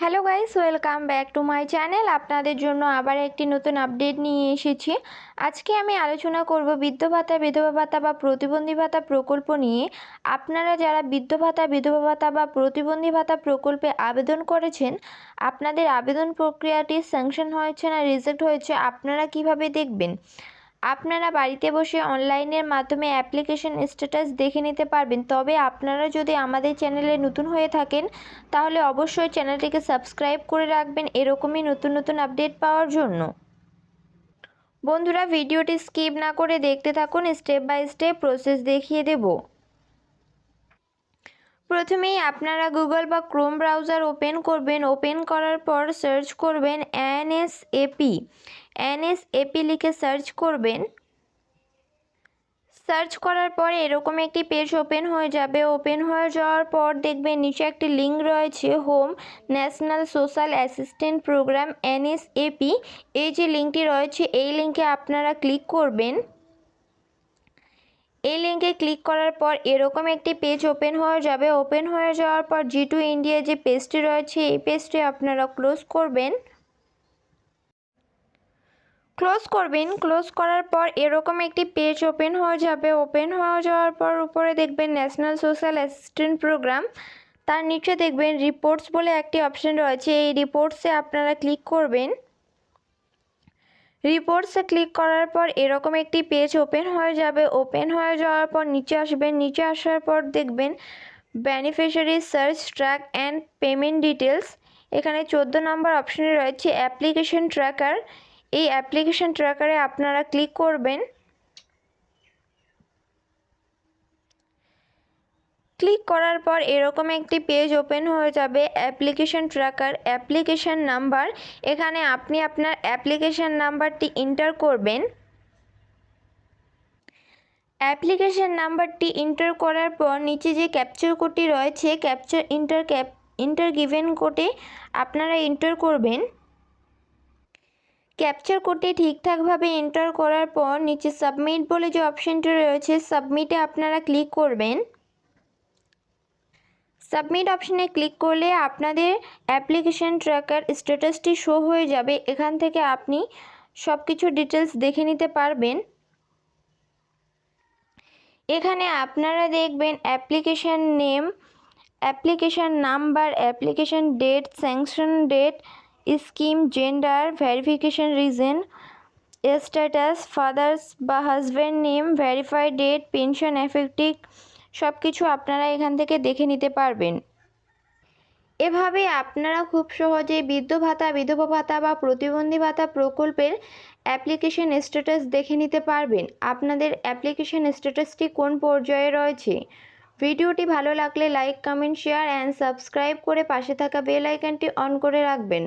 Hello guys welcome back to my channel আপনাদের জন্য আবার একটি নতুন আপডেট নিয়ে এসেছি। আজকে আমি আলোচনা করব বৃদ্ধ ভাতা, বিধবা ভাতা বা প্রতিবন্ধী ভাতা প্রকল্প নিয়ে। আপনারা যারা বৃদ্ধ ভাতা, বিধবা ভাতা বা প্রতিবন্ধী ভাতা প্রকল্পে আবেদন করেছেন, আপনাদের আবেদন প্রক্রিয়াটি স্যাংশন হয়েছে না রিজেক্ট হয়েছে, আপনারা কীভাবে দেখবেন? আপনারা বাড়িতে বসে অনলাইনের মাধ্যমে অ্যাপ্লিকেশন স্ট্যাটাস দেখে নিতে পারবেন। তবে আপনারা যদি আমাদের চ্যানেলে নতুন হয়ে থাকেন, তাহলে অবশ্যই চ্যানেলটিকে সাবস্ক্রাইব করে রাখবেন এরকমই নতুন নতুন আপডেট পাওয়ার জন্য। বন্ধুরা, ভিডিওটি স্কিপ না করে দেখতে থাকুন, স্টেপ বাই স্টেপ প্রসেস দেখিয়ে দেব। প্রথমেই আপনারা গুগল বা ক্রোম ব্রাউজার ওপেন করবেন। ওপেন করার পর সার্চ করবেন এনএসএপি। এনএসএপি লিখে সার্চ করবেন। সার্চ করার পর এরকম একটি পেজ ওপেন হয়ে যাবে। ওপেন হয়ে যাওয়ার পর দেখবেন নিচে একটি লিঙ্ক রয়েছে, home national social assistant programme, NSAP. এই যে লিঙ্কটি রয়েছে, এই লিঙ্কে আপনারা ক্লিক করবেন। এই লিঙ্কে ক্লিক করার পর এরকম একটি পেজ ওপেন হয়ে যাবে। ওপেন হয়ে যাওয়ার পর জি টু ইন্ডিয়া যে পেজটি রয়েছে, এই পেজটি আপনারা ক্লোজ করবেন। ক্লোজ করবেন। ক্লোজ করার পর এরকম একটি পেজ ওপেন হয়ে যাবে। ওপেন হয়ে যাওয়ার পর উপরে দেখবেন ন্যাশনাল সোশ্যাল অ্যাসিস্ট্যান্ট প্রোগ্রাম তার নিচে দেখবেন রিপোর্টস বলে একটি অপশন রয়েছে। এই রিপোর্টসে আপনারা ক্লিক করবেন। রিপোর্টসে ক্লিক করার পর এরকম একটি পেজ ওপেন হয়ে যাবে। ওপেন হয়ে যাওয়ার পর নিচে আসবেন। নিচে আসার পর দেখবেন beneficiary, search, track and payment details এখানে চোদ্দ নম্বর অপশনে রয়েছে অ্যাপ্লিকেশন ট্র্যাকার। এই অ্যাপ্লিকেশন ট্র্যাকারে আপনারা ক্লিক করবেন। ক্লিক করার পর এরকম একটি পেজ ওপেন হয়ে যাবে, অ্যাপ্লিকেশন ট্র্যাকার। অ্যাপ্লিকেশন নাম্বার, এখানে আপনি আপনার অ্যাপ্লিকেশন নাম্বারটি এন্টার করবেন। অ্যাপ্লিকেশন নাম্বারটি এন্টার করার পর নিচে যে ক্যাপচার কোডটি রয়েছে, captcha enter cap enter given কোডে আপনারা এন্টার করবেন। ক্যাপচার কোডটি ঠিকঠাকভাবে এন্টার করার পর নিচে সাবমিট বলে যে অপশানটি রয়েছে, সাবমিটে আপনারা ক্লিক করবেন। সাবমিট অপশানে ক্লিক করলে আপনাদের অ্যাপ্লিকেশন ট্র্যাকার স্ট্যাটাসটি শো হয়ে যাবে। এখান থেকে আপনি সব কিছু ডিটেলস দেখে নিতে পারবেন। এখানে আপনারা দেখবেন application name application number application date sanction date scheme gender verification reason status father's বা husband name verify date pension effective সব কিছু আপনারা এখান থেকে দেখে নিতে পারবেন। এভাবে আপনারা খুব সহজেই বৃদ্ধ ভাতা, বিধবা ভাতা বা প্রতিবন্ধী ভাতা প্রকল্পের অ্যাপ্লিকেশন স্ট্যাটাস দেখে নিতে পারবেন। আপনাদের অ্যাপ্লিকেশন স্ট্যাটাসটি কোন পর্যায়ে রয়েছে? ভিডিওটি ভালো লাগলে like, comment, share, and subscribe করে পাশে থাকা বেল আইকনটি অন করে রাখবেন।